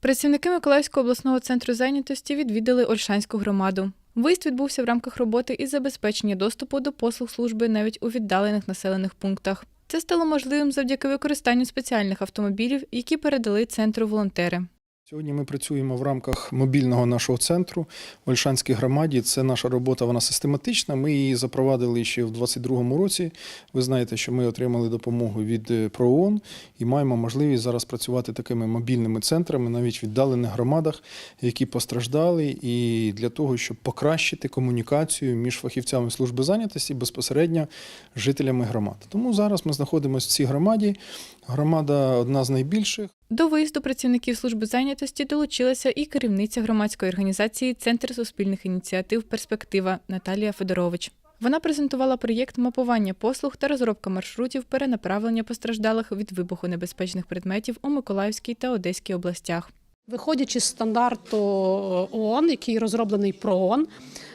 Працівники Миколаївського обласного центру зайнятості відвідали Ольшанську громаду. Виїзд відбувся в рамках роботи із забезпечення доступу до послуг служби навіть у віддалених населених пунктах. Це стало можливим завдяки використанню спеціальних автомобілів, які передали центру волонтери. Сьогодні ми працюємо в рамках мобільного нашого центру в Ольшанській громаді. Це наша робота, вона систематична. Ми її запровадили ще в 2022 році. Ви знаєте, що ми отримали допомогу від е, ПРООН і маємо можливість зараз працювати такими мобільними центрами, навіть віддалених громадах, які постраждали, і для того, щоб покращити комунікацію між фахівцями служби зайнятості безпосередньо жителями громад. Тому зараз ми знаходимося в цій громаді. Громада одна з найбільших. До виїзду працівників служби зайнятості долучилася і керівниця громадської організації Центр суспільних ініціатив Перспектива Наталія Федорович. Вона презентувала проєкт мапування послуг та розробка маршрутів перенаправлення постраждалих від вибуху небезпечних предметів у Миколаївській та Одеській областях. Виходячи з стандарту ООН, який розроблений ПРООН, е, з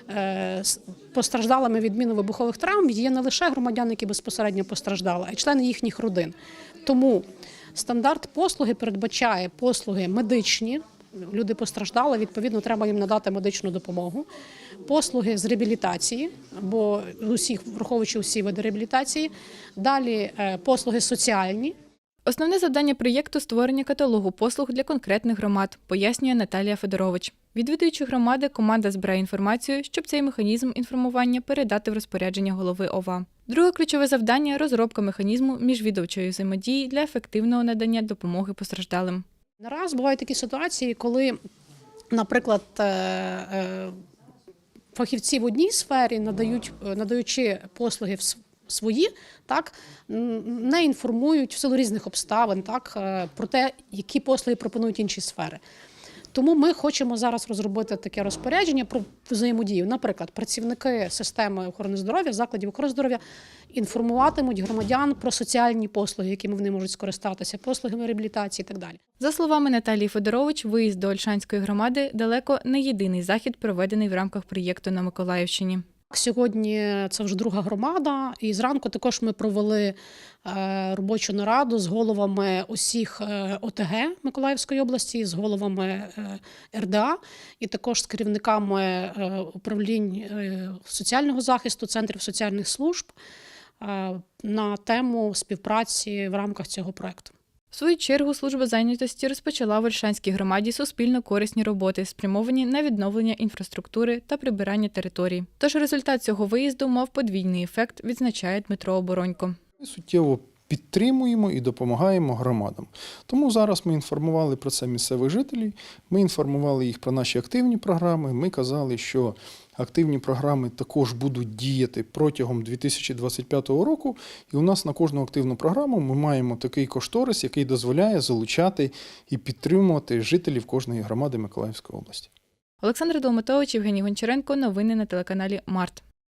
постраждалими від мінно-вибухових травм є не лише громадяни, які безпосередньо постраждали, а й члени їхніх родин. Тому стандарт послуги передбачає послуги медичні. Люди постраждали, відповідно, треба їм надати медичну допомогу. Послуги з реабілітації, бо усіх, враховуючи усі види реабілітації. Далі е, послуги соціальні, Основне завдання проєкту створення каталогу послуг для конкретних громад, пояснює Наталія Федорович. Відвідуючи громади, команда збирає інформацію, щоб цей механізм інформування передати в розпорядження голови ОВА. Друге ключове завдання розробка механізму міжвідомчої взаємодії для ефективного надання допомоги постраждалим. Не раз бувають такі ситуації, коли, наприклад, е, е, фахівці в одній сфері надають, е, надаючи послуги свої, так не інформують в силу різних обставин, так е, про те, які послуги пропонують інші сфери. Тому ми хочемо зараз розробити таке розпорядження про взаємодію. Наприклад, працівники системи охорони здоров'я, закладів охорони здоров'я інформуватимуть громадян про соціальні послуги, якими вони можуть скористатися, послугами реабілітації і так далі. За словами Наталії Федорович, виїзд до Ольшанської громади далеко не єдиний захід, проведений в рамках проєкту на Миколаївщині. Сьогодні це вже друга громада, і зранку також ми провели е, робочу нараду з головами усіх е, ОТГ Миколаївської області, з головами е, РДА, і також з керівниками управлінь соціального захисту, центрів соціальних служб на тему співпраці в рамках цього проекту. Свою чергу служба зайнятості розпочала в Ольшанській громаді суспільно корисні роботи, спрямовані на відновлення інфраструктури та прибирання територій. Тож результат цього виїзду мав подвійний ефект, відзначає Дмитро Оборонько. Суттєво підтримуємо і допомагаємо громадам. Тому зараз ми інформували про це місцевих жителів. Ми інформували їх про наші активні програми. Ми казали, що активні програми також будуть діяти протягом 2025 року. І у нас на кожну активну програму ми маємо такий кошторис, який дозволяє залучати і підтримувати жителів кожної громади Миколаївської області. Олександр Долматович, Євгеній Гончаренко. Новини на телеканалі Март.